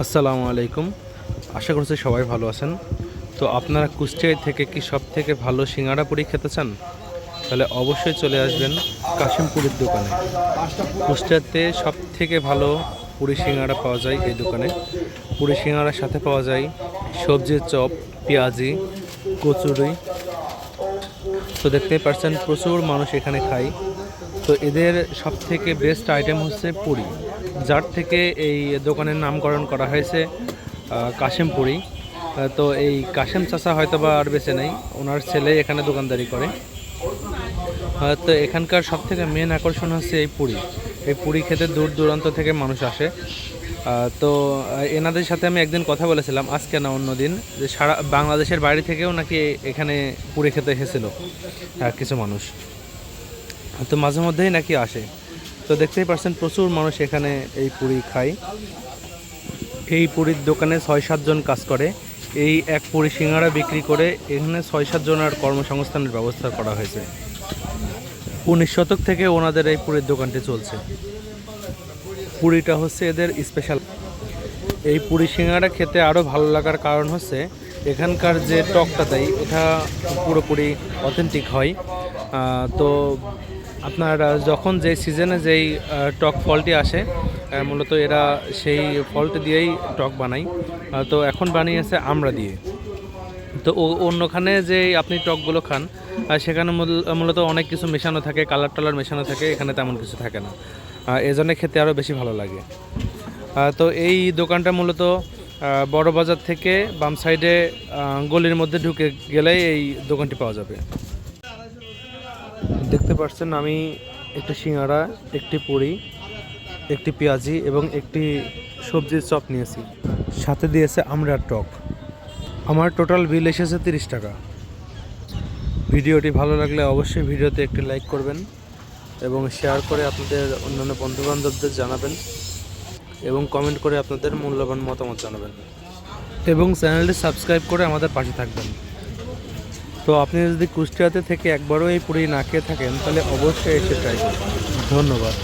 আসসালামু আলাইকুম। আশা করছি সবাই ভালো আছেন। তো আপনারা কুষ্টিয়া থেকে কি সব থেকে ভালো সিঙ্গাড়া পুরি খেতে চান? তাহলে অবশ্যই চলে আসবেন কাশিমপুরের দোকানে। কুষ্টিয়াতে সব থেকে ভালো পুরি সিঙ্গাড়া পাওয়া যায় এই দোকানে। পুরি সিঙ্গাড়ার সাথে পাওয়া যায় সবজির চপ, পেঁয়াজি, কচুরি। তো দেখতেই পারছেন, প্রচুর মানুষ এখানে খায়। তো এদের সব থেকে বেস্ট আইটেম হচ্ছে পুরি। যার থেকে এই দোকানের নামকরণ করা হয়েছে আহ, কাশেম পুরি তো এই কাশেম চাচা হয়তো বা আর বেছে নেই ওনার ছেলে এখানে দোকানদারি করে। তো এখানকার সব থেকে মেন আকর্ষণ হচ্ছে এই পুরি। এই পুরি খেতে দূর দূরান্ত থেকে মানুষ আসে। তো এনাদের সাথে আমি একদিন কথা বলেছিলাম আজকে না অন্য দিন যে সারা বাংলাদেশের বাইরে থেকেও নাকি এখানে পুরি খেতে এসেছিল কিছু মানুষ। তো মাঝে মধ্যেই নাকি আসে। তো দেখতেই পাচ্ছেন প্রচুর মানুষ এখানে এই পুরি খায়। এই পুরীর দোকানে ছয় সাতজন কাজ করে। এই এক পুরি সিঙ্গাড়া বিক্রি করে এখানে ছয় সাতজনের কর্মসংস্থানের ব্যবস্থা করা হয়েছে। উনিশ শতক থেকে ওনাদের এই পুরীর দোকানটি চলছে। পুরিটা হচ্ছে এদের স্পেশাল এই পুরি সিঙ্গাড়া খেতে আরও ভালো লাগার কারণ হচ্ছে, এখানকার যে টকটা দেয়, এটা পুরোপুরি অথেন্টিক হয়। তো আপনার যখন যে সিজনে যেই টক ফলটি আসে মূলত এরা সেই ফলটি দিয়েই টক বানায়। তো এখন বানিয়েছে আমরা দিয়ে। তো অন্যখানে যে আপনি টকগুলো খান সেখানে মূল- মূলত অনেক কিছু মেশানো থাকে কালার টালার মেশানো থাকে, এখানে তেমন কিছু থাকে না। এজন্য খেতে আরও বেশি ভালো লাগে। তো এই দোকানটা মূলত বড় বাজার থেকে বাম সাইডে গলির মধ্যে ঢুকে গেলেই এই দোকানটি পাওয়া যাবে। দেখতে পাচ্ছেন আমি একটি সিঙ্গাড়া একটি পুরি, একটি পেঁয়াজি এবং একটি সবজির চপ নিয়েছি। সাথে দিয়েছে আমড়ার টক। আমার টোটাল বিল এসেছে তিরিশ টাকা। ভিডিওটি ভালো লাগলে অবশ্যই ভিডিওতে একটি লাইক করবেন এবং শেয়ার করে আপনাদের অন্যান্য বন্ধুবান্ধবদের জানাবেন এবং কমেন্ট করে আপনাদের মূল্যবান মতামত জানাবেন। এবং চ্যানেলটি সাবস্ক্রাইব করে আমাদের পাশে থাকবেন। তো আপনি যদি কুষ্টিয়াতে থেকে একবারও এই পুরি না খেয়ে থাকেন, তাহলে অবশ্যই এসে ট্রাই করবেন ধন্যবাদ।